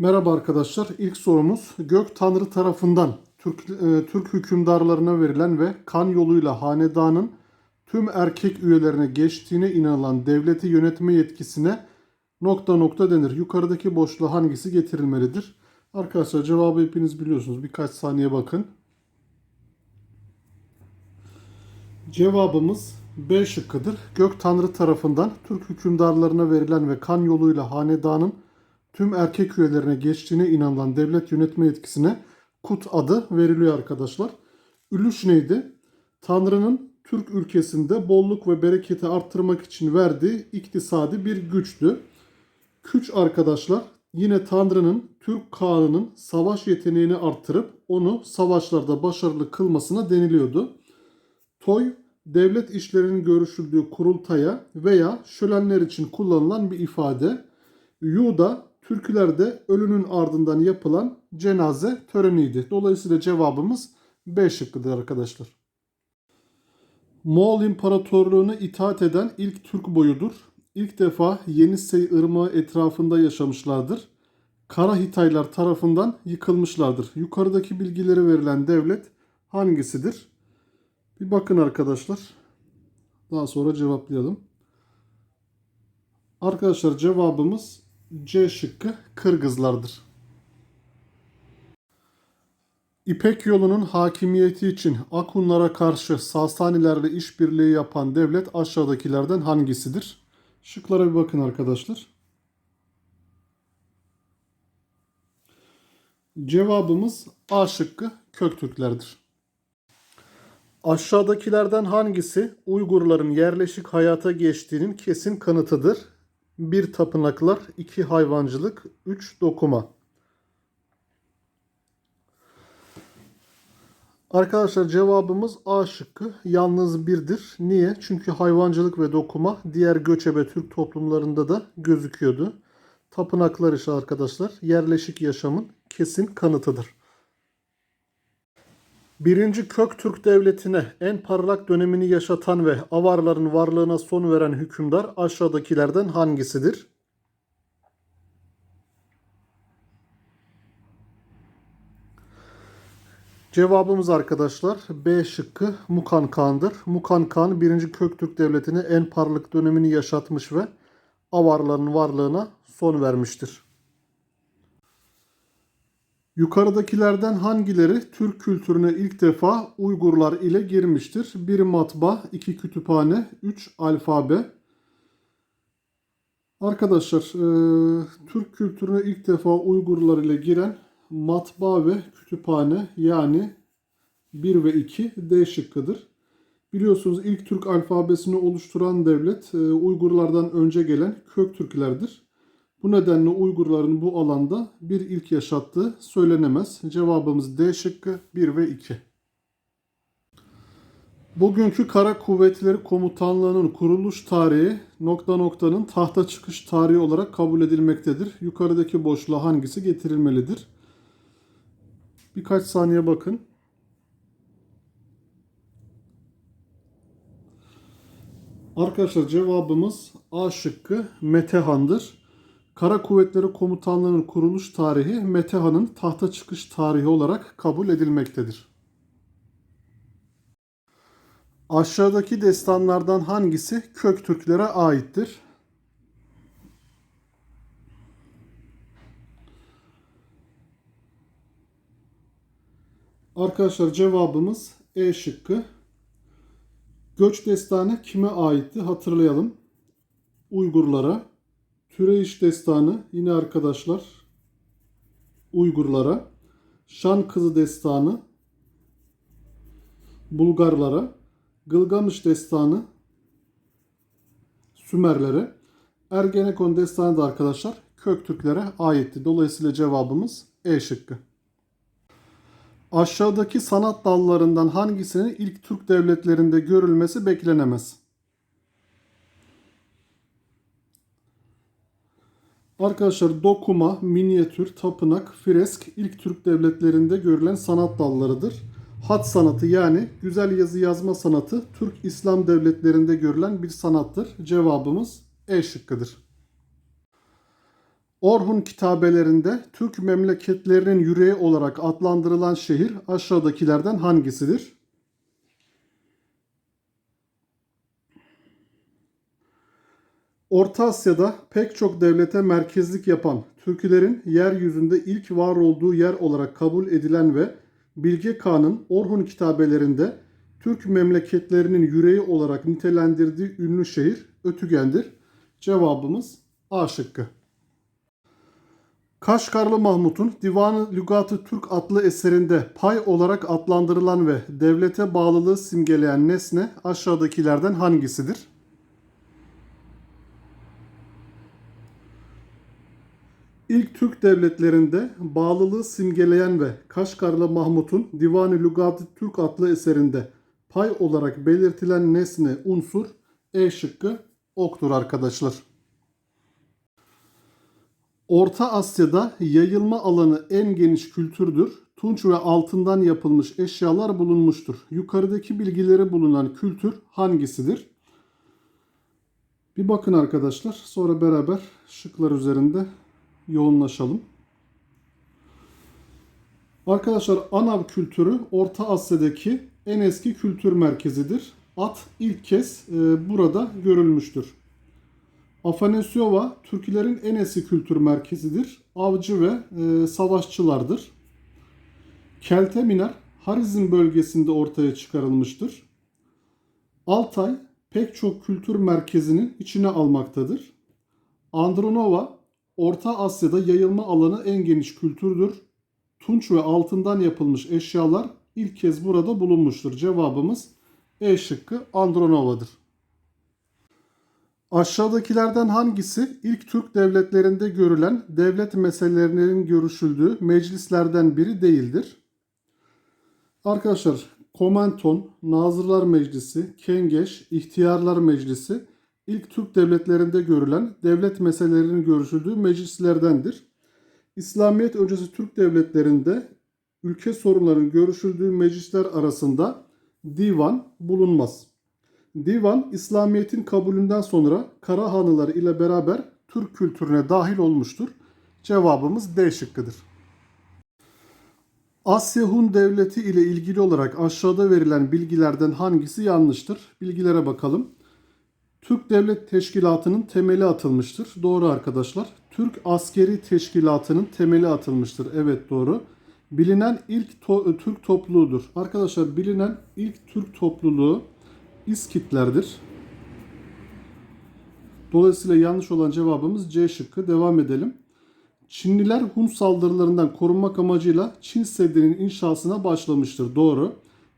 Merhaba arkadaşlar. İlk sorumuz Gök Tanrı tarafından Türk, e, Türk hükümdarlarına verilen ve kan yoluyla hanedanın tüm erkek üyelerine geçtiğine inanılan devleti yönetme yetkisine nokta nokta denir. Yukarıdaki boşluğa hangisi getirilmelidir? Arkadaşlar cevabı hepiniz biliyorsunuz. Birkaç saniye bakın. Cevabımız B şıkkıdır. Gök Tanrı tarafından Türk hükümdarlarına verilen ve kan yoluyla hanedanın tüm erkek üyelerine geçtiğine inanılan devlet yönetme yetkisine Kut adı veriliyor arkadaşlar. Ülüş neydi? Tanrı'nın Türk ülkesinde bolluk ve bereketi arttırmak için verdiği iktisadi bir güçtü. Küç arkadaşlar yine Tanrı'nın Türk Kağan'ın savaş yeteneğini arttırıp onu savaşlarda başarılı kılmasına deniliyordu. Toy, devlet işlerinin görüşüldüğü kurultaya veya şölenler için kullanılan bir ifade. Yu da türkülerde ölünün ardından yapılan cenaze töreniydi. Dolayısıyla cevabımız B şıkkıdır arkadaşlar. Moğol İmparatorluğu'na itaat eden ilk Türk boyudur. İlk defa Yenisey Irmağı etrafında yaşamışlardır. Kara Hitaylar tarafından yıkılmışlardır. Yukarıdaki bilgileri verilen devlet hangisidir? Bir bakın arkadaşlar. Daha sonra cevaplayalım. Arkadaşlar cevabımız C şıkkı Kırgızlardır. İpek yolunun hakimiyeti için Akunlara karşı Sasanilerle işbirliği yapan devlet aşağıdakilerden hangisidir? Şıklara bir bakın arkadaşlar. Cevabımız A şıkkı Köktürklerdir. Aşağıdakilerden hangisi Uygurların yerleşik hayata geçtiğinin kesin kanıtıdır? 1 tapınaklar, 2 hayvancılık, 3 dokuma. Arkadaşlar cevabımız A şıkkı yalnız birdir. Niye? Çünkü hayvancılık ve dokuma diğer göçebe Türk toplumlarında da gözüküyordu. Tapınaklar ise arkadaşlar yerleşik yaşamın kesin kanıtıdır. Birinci Köktürk Devleti'ne en parlak dönemini yaşatan ve Avarların varlığına son veren hükümdar aşağıdakilerden hangisidir? Cevabımız arkadaşlar B şıkkı Mukan Kağan'dır. Mukan Kağan 1. Köktürk Devleti'ne en parlak dönemini yaşatmış ve Avarların varlığına son vermiştir. Yukarıdakilerden hangileri Türk kültürüne ilk defa Uygurlar ile girmiştir? 1 matbaa, 2 kütüphane, 3 alfabe. Arkadaşlar, e, Türk kültürüne ilk defa Uygurlar ile giren matbaa ve kütüphane yani 1 ve 2 D şıkkıdır. Biliyorsunuz ilk Türk alfabesini oluşturan devlet e, Uygurlardan önce gelen Köktürklerdir. Bu nedenle Uygurların bu alanda bir ilk yaşattığı söylenemez. Cevabımız D şıkkı 1 ve 2. Bugünkü Kara Kuvvetleri Komutanlığı'nın kuruluş tarihi nokta noktanın tahta çıkış tarihi olarak kabul edilmektedir. Yukarıdaki boşluğa hangisi getirilmelidir? Birkaç saniye bakın. Arkadaşlar cevabımız A şıkkı Metehan'dır. Kara Kuvvetleri Komutanlığı'nın kuruluş tarihi Metehan'ın tahta çıkış tarihi olarak kabul edilmektedir. Aşağıdaki destanlardan hangisi Köktürklere aittir? Arkadaşlar cevabımız E şıkkı. Göç destanı kime aitti hatırlayalım. Uygurlara. Türeyiş destanı yine arkadaşlar Uygurlara. Şan kızı destanı Bulgarlara. Gılgamış destanı Sümerlere. Ergenekon destanı da arkadaşlar Köktürklere aitti. Dolayısıyla cevabımız E şıkkı. Aşağıdaki sanat dallarından hangisinin ilk Türk devletlerinde görülmesi beklenemez? Arkadaşlar dokuma, minyatür, tapınak, fresk ilk Türk devletlerinde görülen sanat dallarıdır. Hat sanatı yani güzel yazı yazma sanatı Türk İslam devletlerinde görülen bir sanattır. Cevabımız E şıkkıdır. Orhun kitabelerinde Türk memleketlerinin yüreği olarak adlandırılan şehir aşağıdakilerden hangisidir? Orta Asya'da pek çok devlete merkezlik yapan Türklerin yeryüzünde ilk var olduğu yer olarak kabul edilen ve Bilge Kağan'ın Orhun kitabelerinde Türk memleketlerinin yüreği olarak nitelendirdiği ünlü şehir Ötügen'dir. Cevabımız A şıkkı. Kaşgarlı Mahmut'un Divanı Lügatı Türk adlı eserinde pay olarak adlandırılan ve devlete bağlılığı simgeleyen nesne aşağıdakilerden hangisidir? İlk Türk devletlerinde bağlılığı simgeleyen ve Kaşgarlı Mahmut'un Divanı Türk adlı eserinde pay olarak belirtilen nesne unsur E şıkkı oktur arkadaşlar. Orta Asya'da yayılma alanı en geniş kültürdür. Tunç ve altından yapılmış eşyalar bulunmuştur. Yukarıdaki bilgileri bulunan kültür hangisidir? Bir bakın arkadaşlar. Sonra beraber şıklar üzerinde yoğunlaşalım. Arkadaşlar Anav kültürü Orta Asya'daki en eski kültür merkezidir. At ilk kez e, burada görülmüştür. Afanasiova Türklerin en eski kültür merkezidir. Avcı ve e, savaşçılardır. Kelteminar Harizm bölgesinde ortaya çıkarılmıştır. Altay pek çok kültür merkezinin içine almaktadır. Andronova Orta Asya'da yayılma alanı en geniş kültürdür. Tunç ve altından yapılmış eşyalar ilk kez burada bulunmuştur. Cevabımız E şıkkı Andronova'dır. Aşağıdakilerden hangisi ilk Türk devletlerinde görülen devlet meselelerinin görüşüldüğü meclislerden biri değildir? Arkadaşlar Komenton, Nazırlar Meclisi, Kengeş, İhtiyarlar Meclisi ilk Türk devletlerinde görülen devlet meselelerinin görüşüldüğü meclislerdendir. İslamiyet öncesi Türk devletlerinde ülke sorunlarının görüşüldüğü meclisler arasında divan bulunmaz. Divan İslamiyet'in kabulünden sonra Karahanlıları ile beraber Türk kültürüne dahil olmuştur. Cevabımız D şıkkıdır. Asya Hun Devleti ile ilgili olarak aşağıda verilen bilgilerden hangisi yanlıştır? Bilgilere bakalım. Türk Devlet Teşkilatı'nın temeli atılmıştır. Doğru arkadaşlar. Türk Askeri Teşkilatı'nın temeli atılmıştır. Evet doğru. Bilinen ilk to- Türk topluluğudur. Arkadaşlar bilinen ilk Türk topluluğu İskitlerdir. Dolayısıyla yanlış olan cevabımız C şıkkı. Devam edelim. Çinliler Hun saldırılarından korunmak amacıyla Çin Seddi'nin inşasına başlamıştır. Doğru.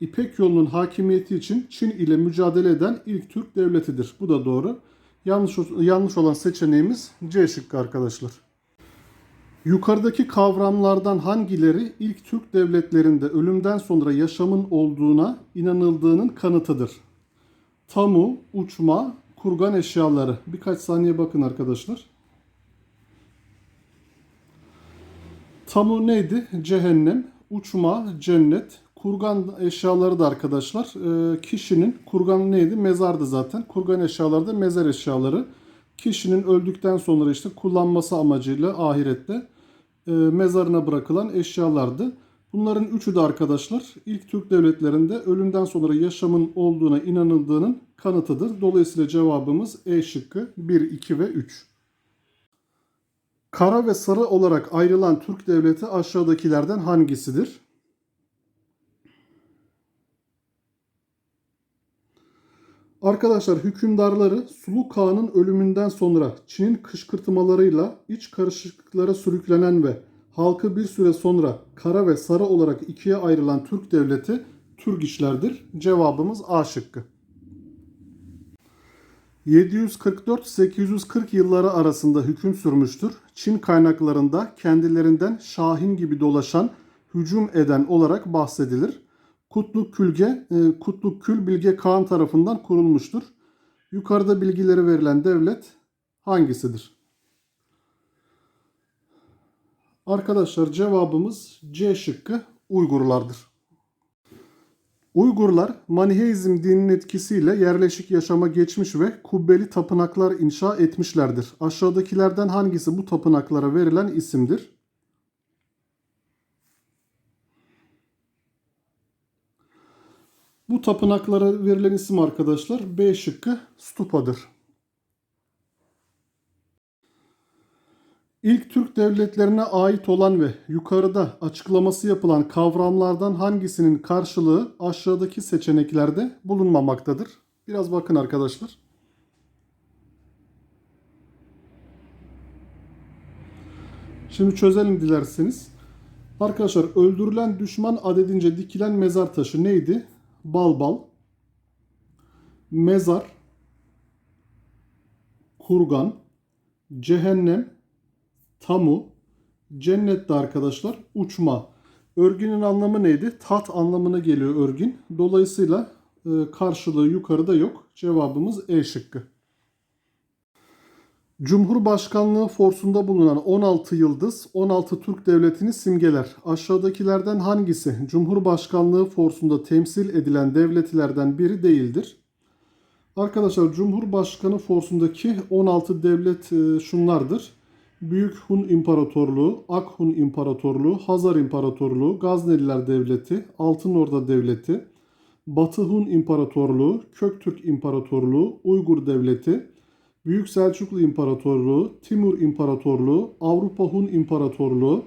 İpek yolunun hakimiyeti için Çin ile mücadele eden ilk Türk devletidir. Bu da doğru. Yanlış yanlış olan seçeneğimiz C şıkkı arkadaşlar. Yukarıdaki kavramlardan hangileri ilk Türk devletlerinde ölümden sonra yaşamın olduğuna inanıldığının kanıtıdır? Tamu, uçma, kurgan eşyaları. Birkaç saniye bakın arkadaşlar. Tamu neydi? Cehennem, uçma, cennet, kurgan eşyaları da arkadaşlar. e, kişinin kurgan neydi? Mezardı zaten. Kurgan eşyaları da mezar eşyaları. Kişinin öldükten sonra işte kullanması amacıyla ahirette e, mezarına bırakılan eşyalardı. Bunların üçü de arkadaşlar ilk Türk devletlerinde ölümden sonra yaşamın olduğuna inanıldığının kanıtıdır. Dolayısıyla cevabımız E şıkkı 1, 2 ve 3. Kara ve sarı olarak ayrılan Türk devleti aşağıdakilerden hangisidir? Arkadaşlar hükümdarları Sulu Kağan'ın ölümünden sonra Çin'in kışkırtmalarıyla iç karışıklıklara sürüklenen ve halkı bir süre sonra kara ve sarı olarak ikiye ayrılan Türk devleti Türgişlerdir. Cevabımız A şıkkı. 744-840 yılları arasında hüküm sürmüştür. Çin kaynaklarında kendilerinden Şahin gibi dolaşan, hücum eden olarak bahsedilir. Kutluk Külge, e, Kutluk Kül Bilge Kağan tarafından kurulmuştur. Yukarıda bilgileri verilen devlet hangisidir? Arkadaşlar cevabımız C şıkkı Uygurlardır. Uygurlar Maniheizm dininin etkisiyle yerleşik yaşama geçmiş ve kubbeli tapınaklar inşa etmişlerdir. Aşağıdakilerden hangisi bu tapınaklara verilen isimdir? Bu tapınaklara verilen isim arkadaşlar B şıkkı stupadır. İlk Türk devletlerine ait olan ve yukarıda açıklaması yapılan kavramlardan hangisinin karşılığı aşağıdaki seçeneklerde bulunmamaktadır? Biraz bakın arkadaşlar. Şimdi çözelim dilerseniz. Arkadaşlar öldürülen düşman adedince dikilen mezar taşı neydi? Balbal, mezar, kurgan, cehennem, tamu, cennette arkadaşlar uçma. Örgünün anlamı neydi? Tat anlamına geliyor örgün. Dolayısıyla e, karşılığı yukarıda yok. Cevabımız E şıkkı. Cumhurbaşkanlığı forsunda bulunan 16 yıldız 16 Türk devletini simgeler. Aşağıdakilerden hangisi Cumhurbaşkanlığı forsunda temsil edilen devletlerden biri değildir? Arkadaşlar Cumhurbaşkanı forsundaki 16 devlet e, şunlardır. Büyük Hun İmparatorluğu, Ak Hun İmparatorluğu, Hazar İmparatorluğu, Gazneliler Devleti, Altın Orda Devleti, Batı Hun İmparatorluğu, Köktürk İmparatorluğu, Uygur Devleti, Büyük Selçuklu İmparatorluğu, Timur İmparatorluğu, Avrupa Hun İmparatorluğu,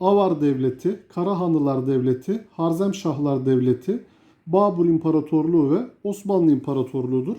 Avar Devleti, Karahanlılar Devleti, Harzemşahlar Devleti, Babur İmparatorluğu ve Osmanlı İmparatorluğu'dur.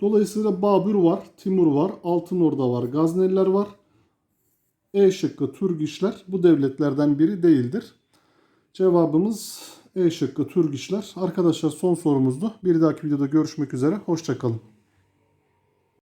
Dolayısıyla Babür var, Timur var, Altın Orda var, Gazneliler var. E şıkkı Türgişler bu devletlerden biri değildir. Cevabımız E şıkkı Türgişler. Arkadaşlar son sorumuzdu. Bir dahaki videoda görüşmek üzere. Hoşçakalın.